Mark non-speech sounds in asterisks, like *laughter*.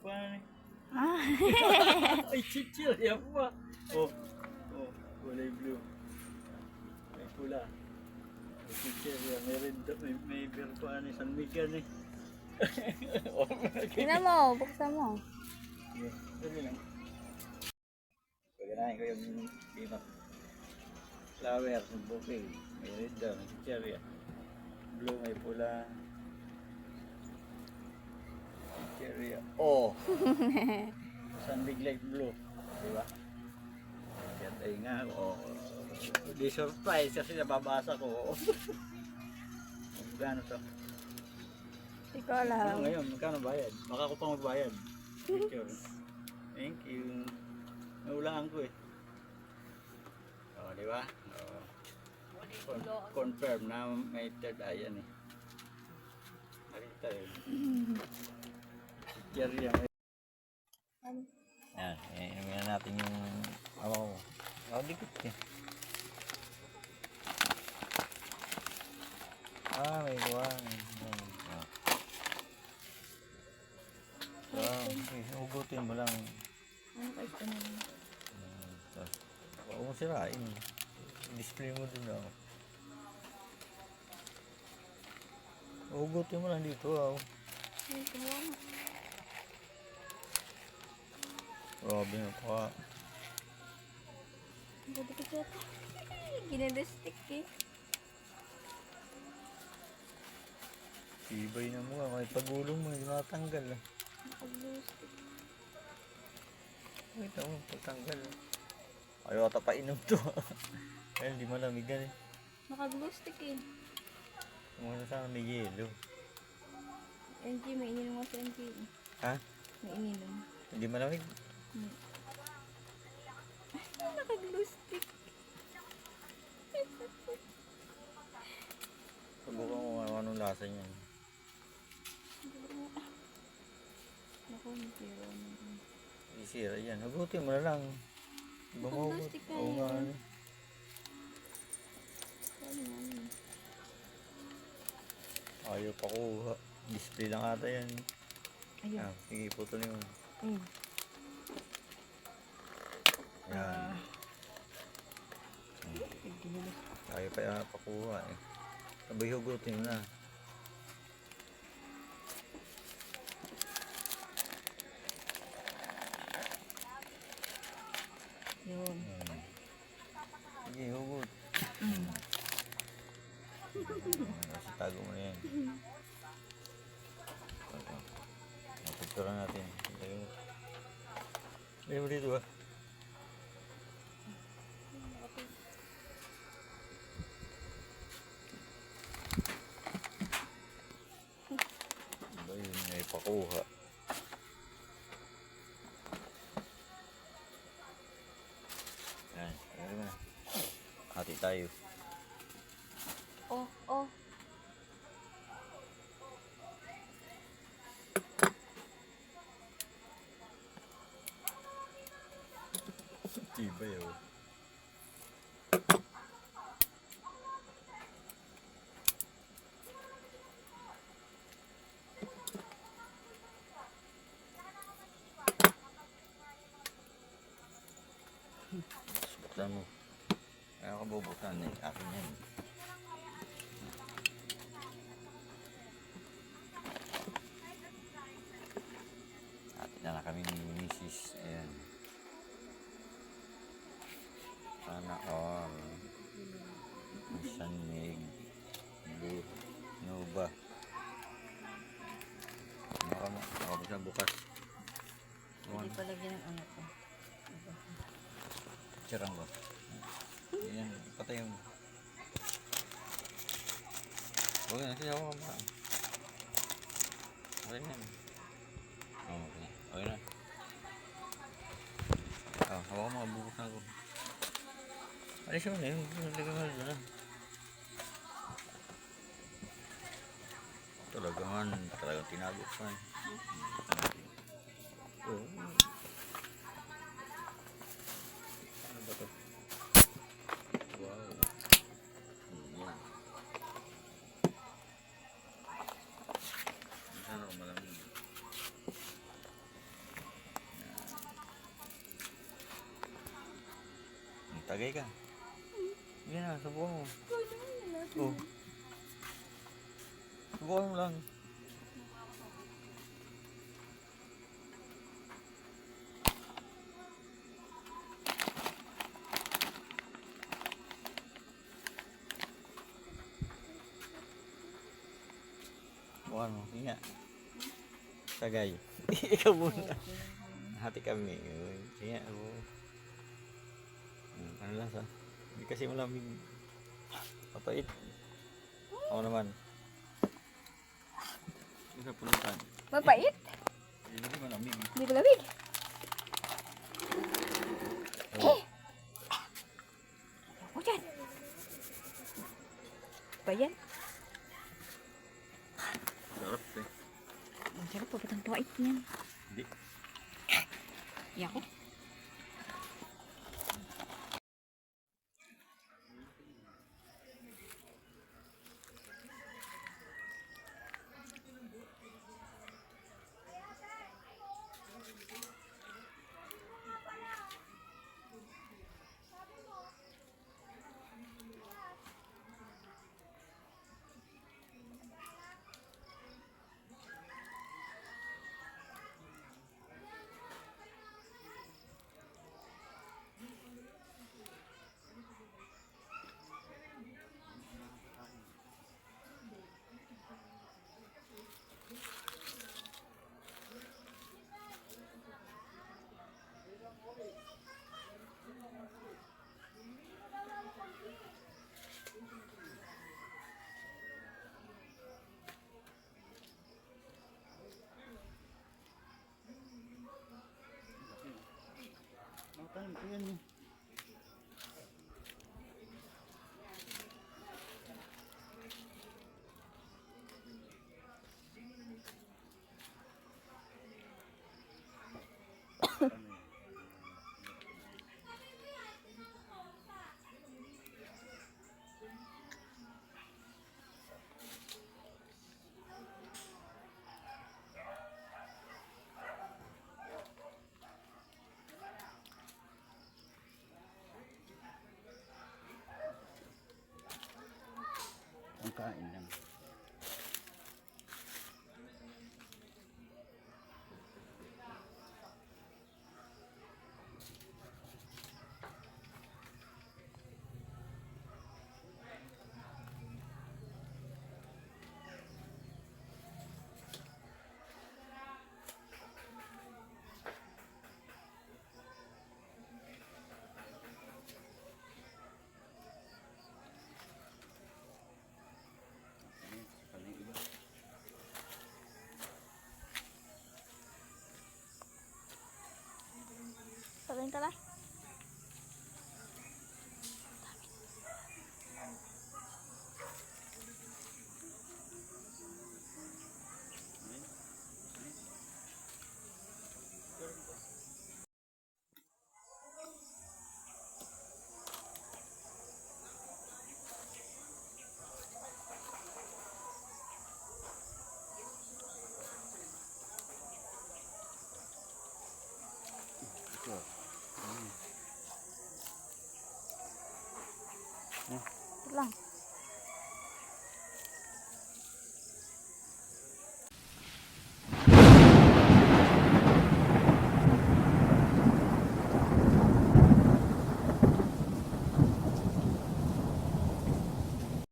pa. Ah. *laughs* Ay, chichir, yan pa. Oh, oh, kulay blue. May pula. May chichir yan. May red, may, may beer pa ni San Miguel eh. oh, Tingnan mo, buksan mo. Sige, dali lang. Paganahin ko yung peanut flower, yung bouquet. May red daw, may chichir yan. Blue, may pula. Yan. Oh! *laughs* Sunbig light blue. Di ba? Kaya tayo nga ako. Oh. Di surprise kasi nababasa ko. *laughs* Magkano to? Hindi ko Ano alam. ngayon? Magkano bayad? Baka ko pang magbayad. Picture. Thank you. *laughs* Naulaan ko eh. O, di ba? O. Con- confirm na may third eye yan eh. Nakita yun. Picture yan. Eh, inumin natin yung ano, oh, dikit eh. Ah, may buwan. Ah. Okay, hugutin mo lang. Ano ka ito na? Hmm, tas, Huwag mo sirain. Display mo dun ako. Hugutin mo lang dito ah. Ay, kumuha mo. Grabe na pa. Ganda ko siya. Ginadastik eh. Tibay na ah. May pagulong mo, hindi matanggal ah. Nakaglustik. Wait mo, pagtanggal ah. Ayaw ata pa inom to. *laughs* Kaya hindi malamig yan eh. Nakaglustik eh. Muna sana may yelo. NG, may ininom mo sa NG. Ha? May ininom. Hindi malamig? Ay, nakaglustik. Subukan mo kung anong lasa niyan. Naku, na rin. Isira yan. Hugutin mo na lang. Ka Oo nga. ano. Ano ano? Ayaw pa kuha. Display lang ata yan. Ayun. Ah, sige, putol mo. Ayun. Yan. Ayaw pa yan pakuha eh. Sabay hugutin na. Yun. Hmm. Sige, hugot. Mm. Kasi tago mo na yan. Ito. Napagturan natin. Lagyan mo. Dito. Ba pakuha. Yan, mo na. Tayo. Oh, oh. Tibay oh. Buksan mo. Bubuksan eh. Akin yan. Atin na lang kami ni Mrs. Ayan. Sana all. San Mig. Blue. Nova. Baka mo. Baka mo bukas. Hindi pa lagyan ng ano ko. Sirang ko. Yan. Patay mo. Huwag na. Kasi ako ka Okay na. Oh, okay. Okay na. Oh, hawa mo. Bubuksan ko. Alis mo na yun. Lagyan mo na. Talaga man. Talagang tinago pa eh. Oh. Ano ba to? Wow. Yan. Sana ako malamig. Tagay ka. Yan na, subukan mo. Oh. Subukan mo lang. Subukan mo. Nga. Tagay. *laughs* Ikaw muna. Hati kami. Sige nga. Ano lasa? Hindi kasi malamig. Papait. Ako naman. Hindi ka pulutan. Mapait? Hindi kasi malamig. Hindi ko lamig. Oh. Ako dyan. Ba yan? Sarap eh. Ang sarap pa ba't ang pait niyan? Hindi. 干，你知？dar. Ito lang.